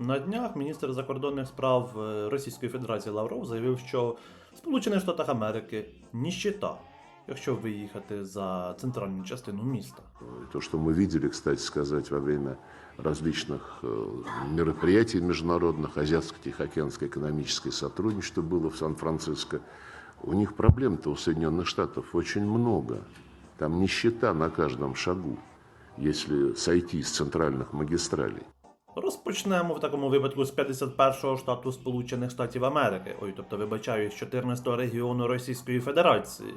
На днях міністр закордонних справ е, Російської Федерації Лавров заявив, що в Сполучених Штатах Америки ніщита, якщо виїхати за центральну частину міста. То, что мы видели, кстати сказать, во время различных э, мероприятий международных, Азиатско-Тихоокеанское экономическое сотрудничество было в Сан-Франциско, у них проблем-то у Соединенных Штатов очень много. Там нищета на каждом шагу, если сойти с центральных магистралей. Розпочнемо в такому випадку з 51-го штату Сполучених Штатів Америки, ой, тобто вибачаю, з 14-го регіону Російської Федерації.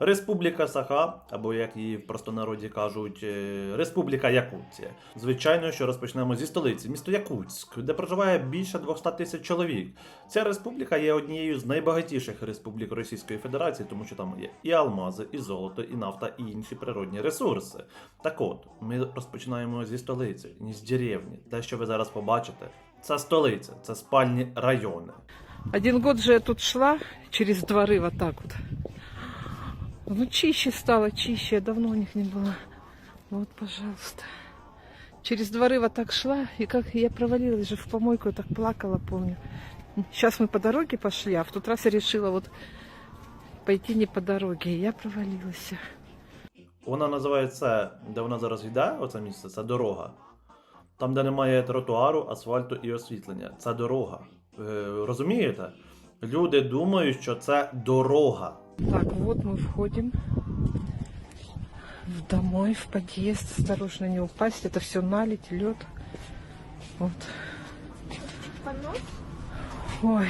Республіка Саха, або як її в простонароді кажуть, е, Республіка Якутія. Звичайно, що розпочнемо зі столиці, місто Якутськ, де проживає більше 200 тисяч чоловік. Ця республіка є однією з найбагатіших республік Російської Федерації, тому що там є і алмази, і золото, і нафта, і інші природні ресурси. Так от, ми розпочинаємо зі столиці, ні з деревні. Те, що ви зараз побачите, це столиця, це спальні райони. Один год же я тут шла через дворы вот так вот. Ну, чище стало, чище. Я давно у них не была. Вот, пожалуйста. Через дворы вот так шла, и как я провалилась же в помойку, я так плакала, помню. Сейчас мы по дороге пошли, а в тот раз я решила вот пойти не по дороге, и я провалилась. Вона називає це, де вона зараз йде, оце місце, це дорога. Там, де немає тротуару, асфальту і освітлення. Це дорога. Е, розумієте? Люди думають, що це дорога. Так, вот мы входим в домой, в подъезд. Осторожно не упасть. Это все налить, лед. Вот. Ой,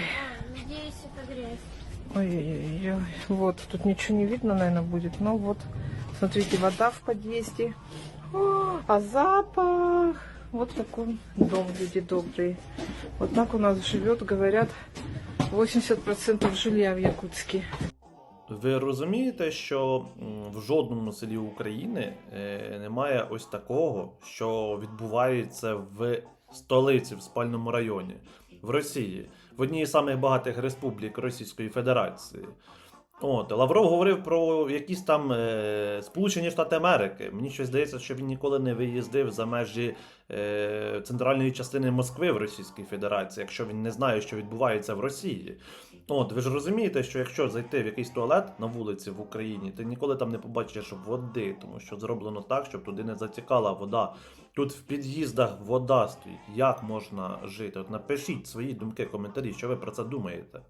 А, ой-ой-ой. Вот, тут ничего не видно, наверное, будет. Но вот, смотрите, вода в подъезде. О, а запах! Вот такой дом, люди добрые. Вот так у нас живет, говорят, 80% жилья в Якутске. Ви розумієте, що в жодному селі України е, немає ось такого, що відбувається в столиці, в спальному районі, в Росії, в одній з самих багатих республік Російської Федерації. От, Лавров говорив про якісь там е, Сполучені Штати Америки. Мені щось здається, що він ніколи не виїздив за межі е, центральної частини Москви в Російській Федерації, якщо він не знає, що відбувається в Росії. От, ви ж розумієте, що якщо зайти в якийсь туалет на вулиці в Україні, ти ніколи там не побачиш води, тому що зроблено так, щоб туди не затікала вода. Тут в під'їздах вода стоїть. Як можна жити? От напишіть свої думки, коментарі, що ви про це думаєте.